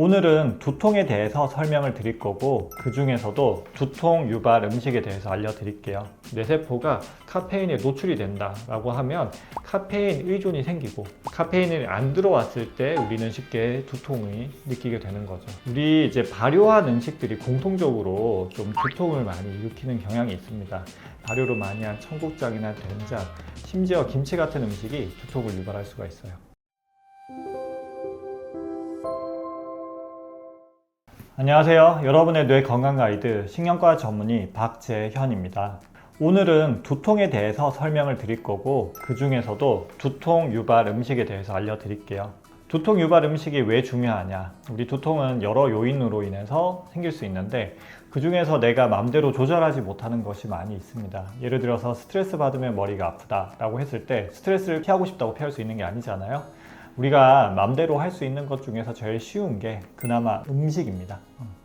오늘은 두통에 대해서 설명을 드릴 거고 그 중에서도 두통 유발 음식에 대해서 알려드릴게요. 뇌세포가 카페인에 노출이 된다라고 하면 카페인 의존이 생기고 카페인이 안 들어왔을 때 우리는 쉽게 두통이 느끼게 되는 거죠. 우리 이제 발효한 음식들이 공통적으로 좀 두통을 많이 일으키는 경향이 있습니다. 발효를 많이 한 청국장이나 된장, 심지어 김치 같은 음식이 두통을 유발할 수가 있어요. 안녕하세요. 여러분의 뇌 건강 가이드 신경과 전문의 박재현입니다. 오늘은 두통에 대해서 설명을 드릴 거고 그 중에서도 두통 유발 음식에 대해서 알려드릴게요. 두통 유발 음식이 왜 중요하냐? 우리 두통은 여러 요인으로 인해서 생길 수 있는데 그 중에서 내가 마음대로 조절하지 못하는 것이 많이 있습니다. 예를 들어서 스트레스 받으면 머리가 아프다라고 했을 때 스트레스를 피하고 싶다고 피할 수 있는 게 아니잖아요. 우리가 맘대로 할 수 있는 것 중에서 제일 쉬운 게 그나마 음식입니다.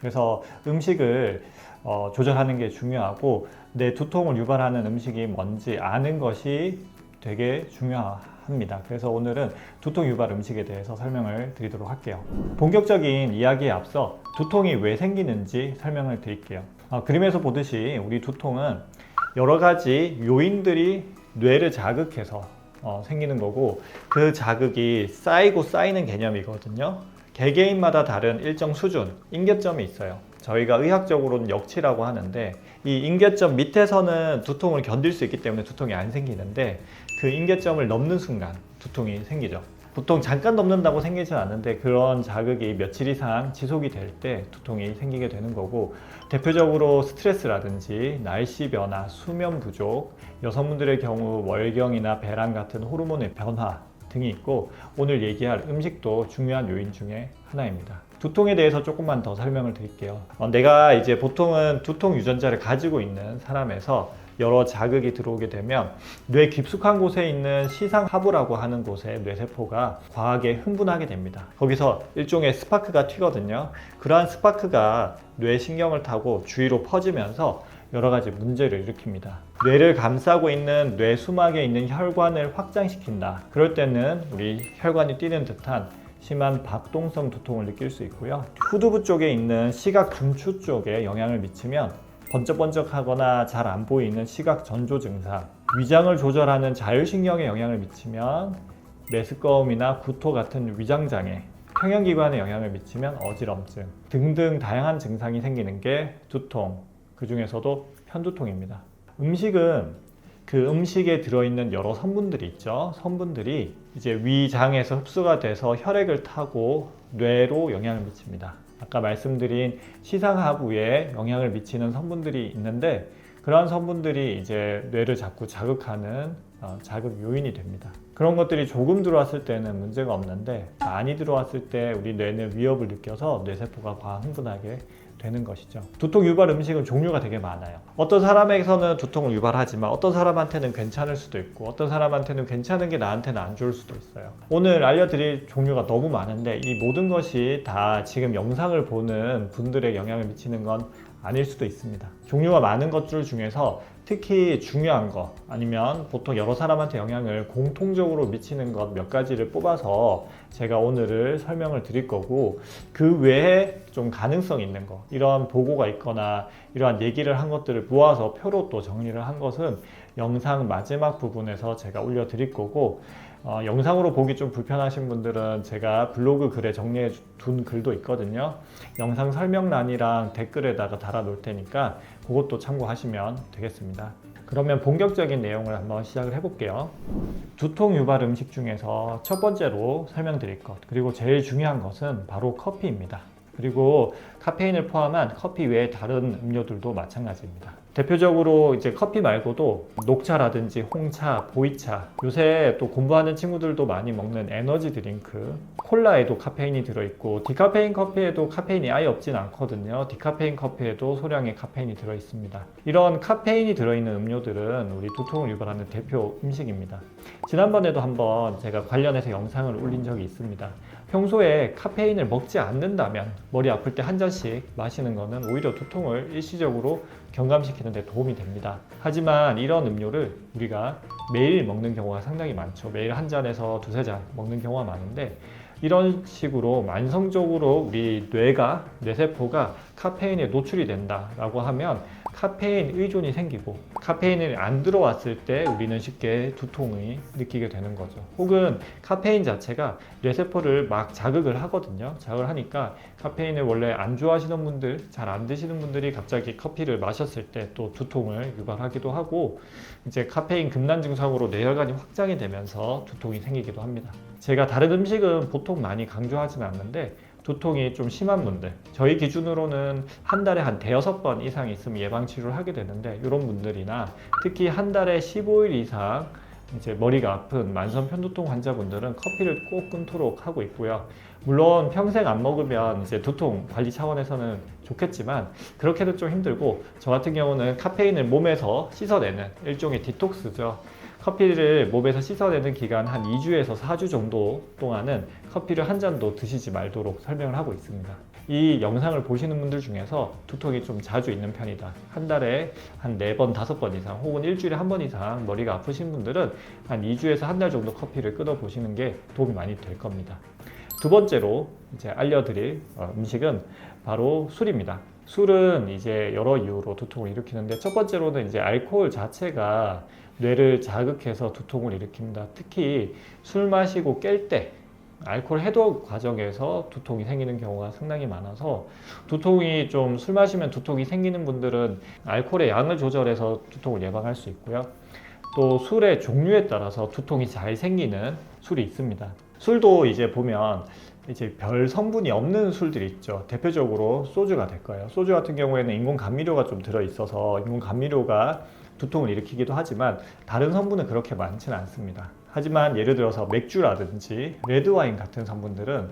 그래서 음식을 어, 조절하는 게 중요하고 내 두통을 유발하는 음식이 뭔지 아는 것이 되게 중요합니다. 그래서 오늘은 두통 유발 음식에 대해서 설명을 드리도록 할게요. 본격적인 이야기에 앞서 두통이 왜 생기는지 설명을 드릴게요. 아, 그림에서 보듯이 우리 두통은 여러 가지 요인들이 뇌를 자극해서 어, 생기는 거고 그 자극이 쌓이고 쌓이는 개념이거든요. 개개인마다 다른 일정 수준, 임계점이 있어요. 저희가 의학적으로는 역치라고 하는데 이 임계점 밑에서는 두통을 견딜 수 있기 때문에 두통이 안 생기는데 그 임계점을 넘는 순간 두통이 생기죠. 보통 잠깐 넘는다고 생기진 않는데 그런 자극이 며칠 이상 지속이 될 때 두통이 생기게 되는 거고 대표적으로 스트레스라든지 날씨 변화, 수면 부족, 여성분들의 경우 월경이나 배란 같은 호르몬의 변화 등이 있고 오늘 얘기할 음식도 중요한 요인 중에 하나입니다. 두통에 대해서 조금만 더 설명을 드릴게요. 어, 내가 이제 보통은 두통 유전자를 가지고 있는 사람에서 여러 자극이 들어오게 되면 뇌 깊숙한 곳에 있는 시상하부라고 하는 곳에 뇌세포가 과하게 흥분하게 됩니다. 거기서 일종의 스파크가 튀거든요. 그러한 스파크가 뇌 신경을 타고 주위로 퍼지면서 여러 가지 문제를 일으킵니다. 뇌를 감싸고 있는 뇌 수막에 있는 혈관을 확장시킨다. 그럴 때는 우리 혈관이 뛰는 듯한 심한 박동성 두통을 느낄 수 있고요. 후두부 쪽에 있는 시각 중추 쪽에 영향을 미치면 번쩍번쩍하거나 잘 안 보이는 시각 전조 증상, 위장을 조절하는 자율신경에 영향을 미치면 메스꺼움이나 구토 같은 위장 장애, 평형기관에 영향을 미치면 어지럼증 등등 다양한 증상이 생기는 게 두통, 그 중에서도 편두통입니다. 음식은 그 음식에 들어있는 여러 성분들이 있죠. 성분들이 이제 위장에서 흡수가 돼서 혈액을 타고 뇌로 영향을 미칩니다. 아까 말씀드린 시상하부에 영향을 미치는 성분들이 있는데 그러한 성분들이 이제 뇌를 자꾸 자극하는 어, 자극 요인이 됩니다. 그런 것들이 조금 들어왔을 때는 문제가 없는데 많이 들어왔을 때 우리 뇌는 위협을 느껴서 뇌세포가 과흥분하게 되는 것이죠. 두통 유발 음식은 종류가 되게 많아요. 어떤 사람에게서는 두통을 유발하지만 어떤 사람한테는 괜찮을 수도 있고 어떤 사람한테는 괜찮은 게 나한테는 안 좋을 수도 있어요. 오늘 알려드릴 종류가 너무 많은데 이 모든 것이 다 지금 영상을 보는 분들의 영향을 미치는 건 아닐 수도 있습니다. 종류가 많은 것들 중에서 특히 중요한 것 아니면 보통 여러 사람한테 영향을 공통적으로 미치는 것 몇 가지를 뽑아서 제가 오늘을 설명을 드릴 거고 그 외에 좀 가능성 있는 거 이러한 보고가 있거나 이러한 얘기를 한 것들을 모아서 표로 또 정리를 한 것은 영상 마지막 부분에서 제가 올려 드릴 거고 어, 영상으로 보기 좀 불편하신 분들은 제가 블로그 글에 정리해 둔 글도 있거든요. 영상 설명란이랑 댓글에다가 달아 놓을 테니까 그것도 참고하시면 되겠습니다. 그러면 본격적인 내용을 한번 시작을 해볼게요. 두통 유발 음식 중에서 첫 번째로 설명드릴 것, 그리고 제일 중요한 것은 바로 커피입니다. 그리고 카페인을 포함한 커피 외에 다른 음료들도 마찬가지입니다. 대표적으로 이제 커피 말고도 녹차라든지 홍차, 보이차, 요새 또 공부하는 친구들도 많이 먹는 에너지 드링크, 콜라에도 카페인이 들어있고 디카페인 커피에도 카페인이 아예 없진 않거든요. 디카페인 커피에도 소량의 카페인이 들어 있습니다. 이런 카페인이 들어있는 음료들은 우리 두통을 유발하는 대표 음식입니다. 지난번에도 한번 제가 관련해서 영상을 올린 적이 있습니다. 평소에 카페인을 먹지 않는다면 머리 아플 때 한 잔씩 마시는 것은 오히려 두통을 일시적으로 경감시키는 데 도움이 됩니다. 하지만 이런 음료를 우리가 매일 먹는 경우가 상당히 많죠. 매일 한 잔에서 두세 잔 먹는 경우가 많은데 이런 식으로 만성적으로 우리 뇌가 뇌세포가 카페인에 노출이 된다라고 하면 카페인 의존이 생기고 카페인이 안 들어왔을 때 우리는 쉽게 두통이 느끼게 되는 거죠. 혹은 카페인 자체가 뇌세포를 막 자극을 하거든요. 자극을 하니까 카페인을 원래 안 좋아하시는 분들, 잘 안 드시는 분들이 갑자기 커피를 마셨을 때 또 두통을 유발하기도 하고 이제 카페인 금단 증상으로 뇌혈관이 확장이 되면서 두통이 생기기도 합니다. 제가 다른 음식은 보통 많이 강조하지는 않는데 두통이 좀 심한 분들 저희 기준으로는 한 달에 한 대여섯 번 이상 있으면 예방 치료를 하게 되는데 이런 분들이나 특히 한 달에 15일 이상 이제 머리가 아픈 만성 편두통 환자분들은 커피를 꼭 끊도록 하고 있고요. 물론 평생 안 먹으면 이제 두통 관리 차원에서는 좋겠지만 그렇게도 좀 힘들고 저 같은 경우는 카페인을 몸에서 씻어내는 일종의 디톡스죠. 커피를 몸에서 씻어내는 기간 한 2주에서 4주 정도 동안은 커피를 한 잔도 드시지 말도록 설명을 하고 있습니다. 이 영상을 보시는 분들 중에서 두통이 좀 자주 있는 편이다. 한 달에 한 4번, 5번 이상 혹은 일주일에 한 번 이상 머리가 아프신 분들은 한 2주에서 한 달 정도 커피를 끊어 보시는 게 도움이 많이 될 겁니다. 두 번째로 이제 알려드릴 어, 음식은 바로 술입니다. 술은 이제 여러 이유로 두통을 일으키는데 첫 번째로는 이제 알코올 자체가 뇌를 자극해서 두통을 일으킵니다. 특히 술 마시고 깰 때 알코올 해독 과정에서 두통이 생기는 경우가 상당히 많아서 두통이 좀 술 마시면 두통이 생기는 분들은 알코올의 양을 조절해서 두통을 예방할 수 있고요. 또 술의 종류에 따라서 두통이 잘 생기는 술이 있습니다. 술도 이제 보면 이제 별 성분이 없는 술들이 있죠. 대표적으로 소주가 될 거예요. 소주 같은 경우에는 인공 감미료가 좀 들어 있어서 인공 감미료가 두통을 일으키기도 하지만 다른 성분은 그렇게 많지는 않습니다. 하지만 예를 들어서 맥주라든지 레드와인 같은 성분들은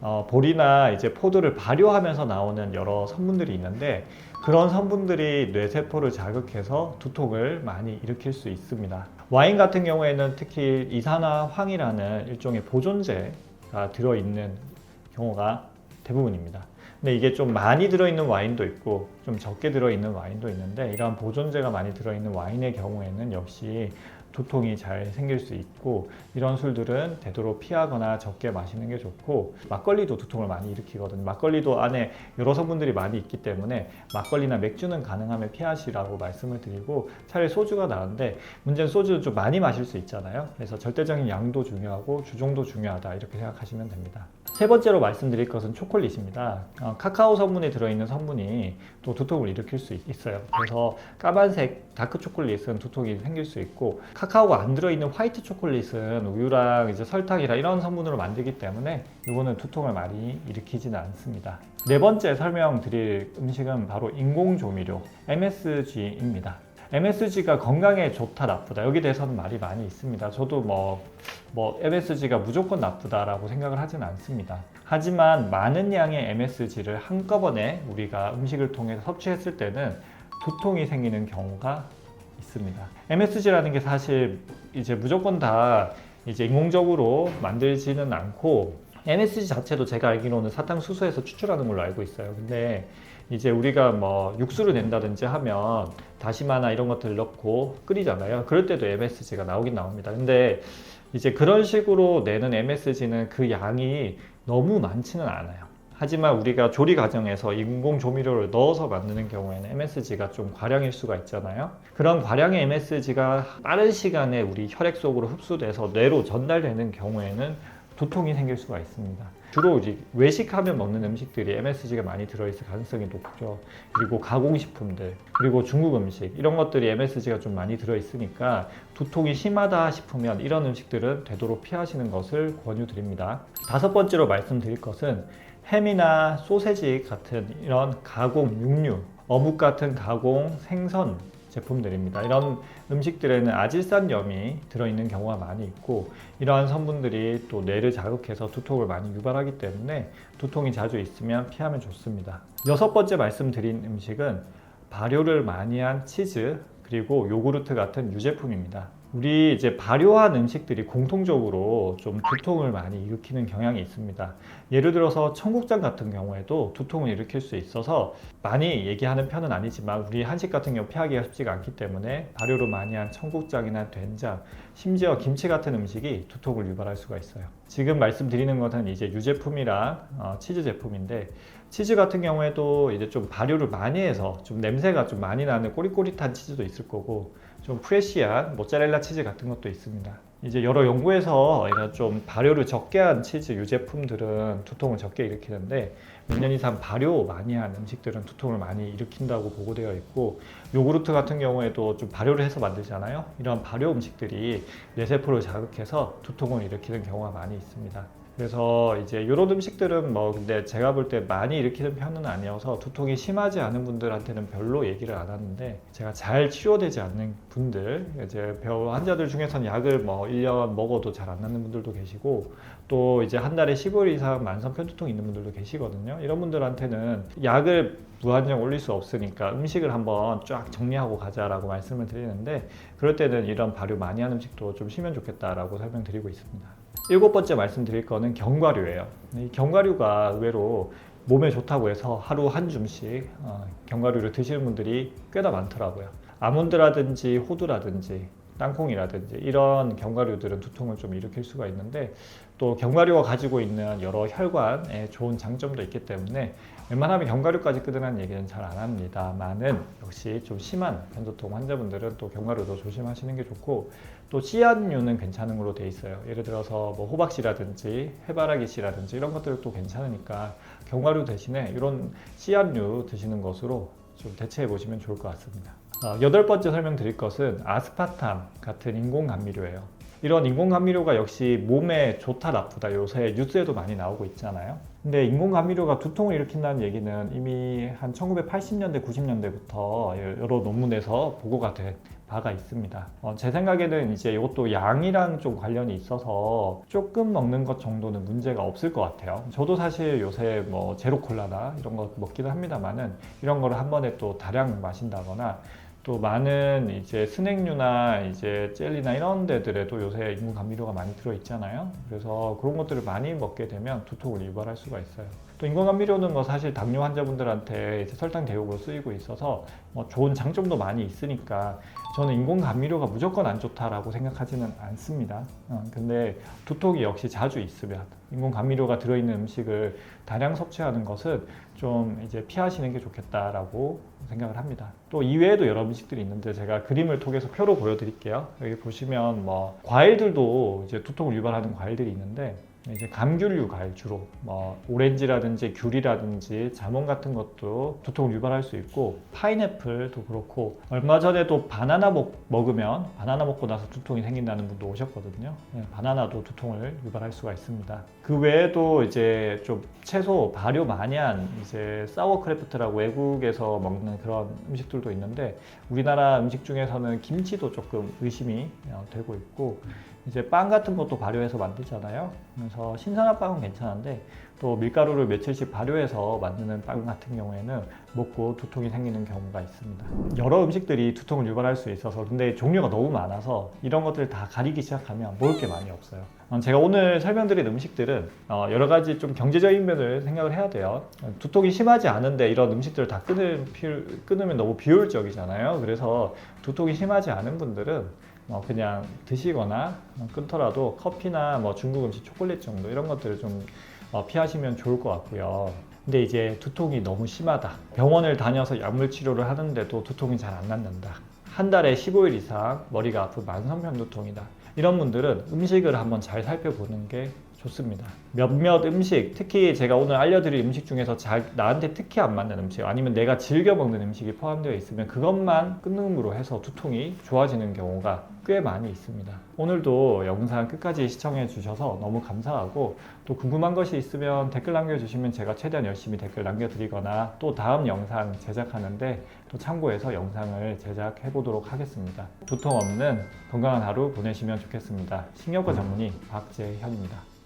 어, 볼이나 이제 포도를 발효하면서 나오는 여러 성분들이 있는데 그런 성분들이 뇌세포를 자극해서 두통을 많이 일으킬 수 있습니다. 와인 같은 경우에는 특히 이산화황이라는 일종의 보존제가 들어있는 경우가 대부분입니다. 근데 이게 좀 많이 들어있는 와인도 있고 좀 적게 들어있는 와인도 있는데 이러한 보존제가 많이 들어있는 와인의 경우에는 역시 두통이 잘 생길 수 있고 이런 술들은 되도록 피하거나 적게 마시는 게 좋고 막걸리도 두통을 많이 일으키거든요. 막걸리도 안에 여러 성분들이 많이 있기 때문에 막걸리나 맥주는 가능하면 피하시라고 말씀을 드리고 차라리 소주가 나은데 문제는 소주는 좀 많이 마실 수 있잖아요. 그래서 절대적인 양도 중요하고 주종도 중요하다 이렇게 생각하시면 됩니다. 세 번째로 말씀드릴 것은 초콜릿입니다. 어, 카카오 성분에 들어있는 성분이 또 두통을 일으킬 수 있- 있어요. 그래서 까만색 다크 초콜릿은 두통이 생길 수 있고 카카오가 안 들어있는 화이트 초콜릿은 우유랑 이제 설탕이랑 이런 성분으로 만들기 때문에 이거는 두통을 많이 일으키지는 않습니다. 네 번째 설명드릴 음식은 바로 인공 조미료 MSG입니다. MSG가 건강에 좋다 나쁘다 여기 대해서는 말이 많이 있습니다. 저도 뭐, 뭐 MSG가 무조건 나쁘다라고 생각을 하진 않습니다. 하지만 많은 양의 MSG를 한꺼번에 우리가 음식을 통해서 섭취했을 때는 두통이 생기는 경우가 있습니다. MSG라는 게 사실 이제 무조건 다 이제 인공적으로 만들지는 않고 MSG 자체도 제가 알기로는 사탕수수에서 추출하는 걸로 알고 있어요. 근데 이제 우리가 뭐 육수를 낸다든지 하면 다시마나 이런 것들 넣고 끓이잖아요. 그럴 때도 MSG가 나오긴 나옵니다. 근데 이제 그런 식으로 내는 MSG는 그 양이 너무 많지는 않아요. 하지만 우리가 조리 과정에서 인공 조미료를 넣어서 만드는 경우에는 MSG가 좀 과량일 수가 있잖아요. 그런 과량의 MSG가 빠른 시간에 우리 혈액 속으로 흡수돼서 뇌로 전달되는 경우에는 두통이 생길 수가 있습니다. 주로 이제 외식하면 먹는 음식들이 MSG가 많이 들어있을 가능성이 높죠. 그리고 가공식품들, 그리고 중국 음식 이런 것들이 MSG가 좀 많이 들어있으니까 두통이 심하다 싶으면 이런 음식들은 되도록 피하시는 것을 권유드립니다. 다섯 번째로 말씀드릴 것은 햄이나 소세지 같은 이런 가공 육류, 어묵 같은 가공 생선 제품들입니다. 이런 음식들에는 아질산염이 들어있는 경우가 많이 있고 이러한 성분들이 또 뇌를 자극해서 두통을 많이 유발하기 때문에 두통이 자주 있으면 피하면 좋습니다. 여섯 번째 말씀드린 음식은 발효를 많이 한 치즈 그리고 요구르트 같은 유제품입니다. 우리 이제 발효한 음식들이 공통적으로 좀 두통을 많이 일으키는 경향이 있습니다. 예를 들어서 청국장 같은 경우에도 두통을 일으킬 수 있어서 많이 얘기하는 편은 아니지만 우리 한식 같은 경우 피하기가 쉽지가 않기 때문에 발효를 많이 한 청국장이나 된장, 심지어 김치 같은 음식이 두통을 유발할 수가 있어요. 지금 말씀드리는 것은 이제 유제품이랑 어, 치즈 제품인데 치즈 같은 경우에도 이제 좀 발효를 많이 해서 좀 냄새가 좀 많이 나는 꼬릿꼬릿한 치즈도 있을 거고 좀 프레시한 모짜렐라 치즈 같은 것도 있습니다. 이제 여러 연구에서 이런 좀 발효를 적게 한 치즈 유제품들은 두통을 적게 일으키는데 몇 년 이상 발효 많이 한 음식들은 두통을 많이 일으킨다고 보고되어 있고 요구르트 같은 경우에도 좀 발효를 해서 만들잖아요. 이런 발효 음식들이 뇌세포를 자극해서 두통을 일으키는 경우가 많이 있습니다. 그래서 이제 이런 음식들은 뭐 근데 제가 볼 때 많이 일으키는 편은 아니어서 두통이 심하지 않은 분들한테는 별로 얘기를 안 하는데 제가 잘 치료되지 않는 분들 이제 병 환자들 중에서는 약을 뭐 1년 먹어도 잘 안 낫는 분들도 계시고 또 이제 한 달에 15일 이상 만성 편두통 있는 분들도 계시거든요. 이런 분들한테는 약을 무한정 올릴 수 없으니까 음식을 한번 쫙 정리하고 가자라고 말씀을 드리는데 그럴 때는 이런 발효 많이 한 음식도 좀 쉬면 좋겠다라고 설명드리고 있습니다. 일곱 번째 말씀드릴 거는 견과류예요. 이 견과류가 의외로 몸에 좋다고 해서 하루 한 줌씩 어, 견과류를 드시는 분들이 꽤나 많더라고요. 아몬드라든지 호두라든지 땅콩이라든지 이런 견과류들은 두통을 좀 일으킬 수가 있는데 또 견과류가 가지고 있는 여러 혈관에 좋은 장점도 있기 때문에 웬만하면 견과류까지 끊으라는 얘기는 잘 안 합니다만은 역시 좀 심한 편두통 환자분들은 또 견과류도 조심하시는 게 좋고 또 씨앗류는 괜찮은 걸로 돼 있어요. 예를 들어서 뭐 호박씨라든지 해바라기씨라든지 이런 것들도 괜찮으니까 견과류 대신에 이런 씨앗류 드시는 것으로 좀 대체해 보시면 좋을 것 같습니다. 어, 여덟 번째 설명드릴 것은 아스파탐 같은 인공 감미료예요. 이런 인공 감미료가 역시 몸에 좋다 나쁘다 요새 뉴스에도 많이 나오고 있잖아요. 근데 인공 감미료가 두통을 일으킨다는 얘기는 이미 한 1980년대, 90년대부터 여러 논문에서 보고가 된 바가 있습니다. 어, 제 생각에는 이제 이것도 양이랑 좀 관련이 있어서 조금 먹는 것 정도는 문제가 없을 것 같아요. 저도 사실 요새 뭐 제로 콜라나 이런 거 먹기도 합니다만은 이런 거를 한 번에 또 다량 마신다거나 또 많은 이제 스낵류나 이제 젤리나 이런 데들에도 요새 인공 감미료가 많이 들어 있잖아요. 그래서 그런 것들을 많이 먹게 되면 두통을 유발할 수가 있어요. 또 인공 감미료는 뭐 사실 당뇨 환자분들한테 이제 설탕 대용으로 쓰이고 있어서 뭐 좋은 장점도 많이 있으니까 저는 인공 감미료가 무조건 안 좋다라고 생각하지는 않습니다. 어, 근데 두통이 역시 자주 있으면 인공 감미료가 들어있는 음식을 다량 섭취하는 것은 좀 이제 피하시는 게 좋겠다라고 생각을 합니다. 또 이외에도 여러 음식들이 있는데 제가 그림을 통해서 표로 보여드릴게요. 여기 보시면 뭐 과일들도 이제 두통을 유발하는 과일들이 있는데 이제 감귤류 과일 주로 뭐 오렌지라든지 귤이라든지 자몽 같은 것도 두통을 유발할 수 있고 파인애플도 그렇고 얼마 전에도 바나나 먹, 먹으면 바나나 먹고 나서 두통이 생긴다는 분도 오셨거든요. 네, 바나나도 두통을 유발할 수가 있습니다. 그 외에도 이제 좀 채소 발효 많이 한 이제 사워크래프트라고 외국에서 먹는 그런 음식들도 있는데 우리나라 음식 중에서는 김치도 조금 의심이 어, 되고 있고 이제 빵 같은 것도 발효해서 만들잖아요. 그래서 신선한 빵은 괜찮은데 또 밀가루를 며칠씩 발효해서 만드는 빵 같은 경우에는 먹고 두통이 생기는 경우가 있습니다. 여러 음식들이 두통을 유발할 수 있어서 근데 종류가 너무 많아서 이런 것들을 다 가리기 시작하면 먹을 게 많이 없어요. 어, 제가 오늘 설명드린 음식들은 어, 여러 가지 좀 경제적인 면을 생각을 해야 돼요. 두통이 심하지 않은데 이런 음식들을 다 끊으면 너무 비효율적이잖아요. 그래서 두통이 심하지 않은 분들은 뭐 그냥 드시거나 끊더라도 커피나 뭐 중국 음식 초콜릿 정도 이런 것들을 좀 어, 피하시면 좋을 것 같고요. 근데 이제 두통이 너무 심하다. 병원을 다녀서 약물 치료를 하는데도 두통이 잘 안 낫는다. 한 달에 15일 이상 머리가 아픈 만성편 두통이다. 이런 분들은 음식을 한번 잘 살펴보는 게 좋습니다. 몇몇 음식, 특히 제가 오늘 알려드릴 음식 중에서 자, 나한테 특히 안 맞는 음식, 아니면 내가 즐겨 먹는 음식이 포함되어 있으면 그것만 끊음으로 해서 두통이 좋아지는 경우가 꽤 많이 있습니다. 오늘도 영상 끝까지 시청해 주셔서 너무 감사하고 또 궁금한 것이 있으면 댓글 남겨주시면 제가 최대한 열심히 댓글 남겨드리거나 또 다음 영상 제작하는데 또 참고해서 영상을 제작해 보도록 하겠습니다. 두통 없는 건강한 하루 보내시면 좋겠습니다. 신경과 전문의 박재현입니다.